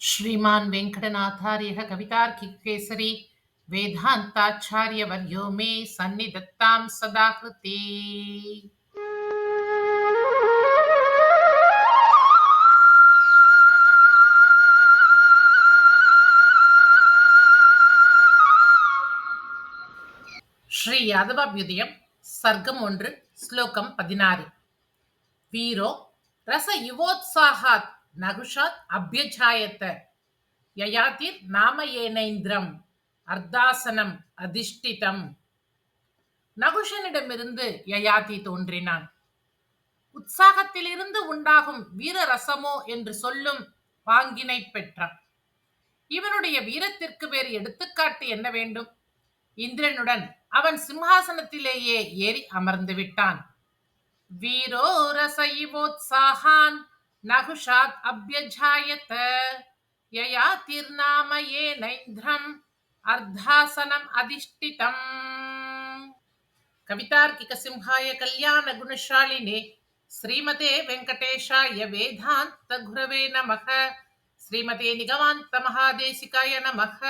श्रीमान् वेङ्कटनाथार्यः कवितार्किकेसरी वेदान्ताचार्यवर्यो मे सन्निधत्तां सदा कृते ஸ்ரீ யாதவாபியுதயம் சர்க்கம் ஒன்று ஸ்லோகம் பதினாறு வீரோ ரச யுவோத்சாகாத் நகுஷாத் அபியஜாயத்த. யயாதிர் நாம ஏனைந்திரம் அர்த்தாசனம் அதிஷ்டிதம். நகுஷனிடமிருந்து யயாதி தோன்றினான். உற்சாகத்திலிருந்து உண்டாகும் வீர ரசமோ என்று சொல்லும் பாங்கினை பெற்றான். இவனுடைய வீரத்திற்கு வேறு எடுத்துக்காட்டு என்ன வேண்டும்? இந்திரனுடன் அவன் சிம்ஹாசனத்திலேயே ஏறி அமர்ந்து விட்டான். வீரோ ரசைவோத்சாகான் नहुषात् अभ्यजायत ययातिर्नाम येनैन्द्रम् अर्धासनम् अधिष्ठितम्। कवितार्किकसिंहाय कल्याणगुणशालिने श्रीमते वेङ्कटेशाय वेदान्तगुरवे नमः। श्रीमते निगमान्तमहादेशिकाय नमः।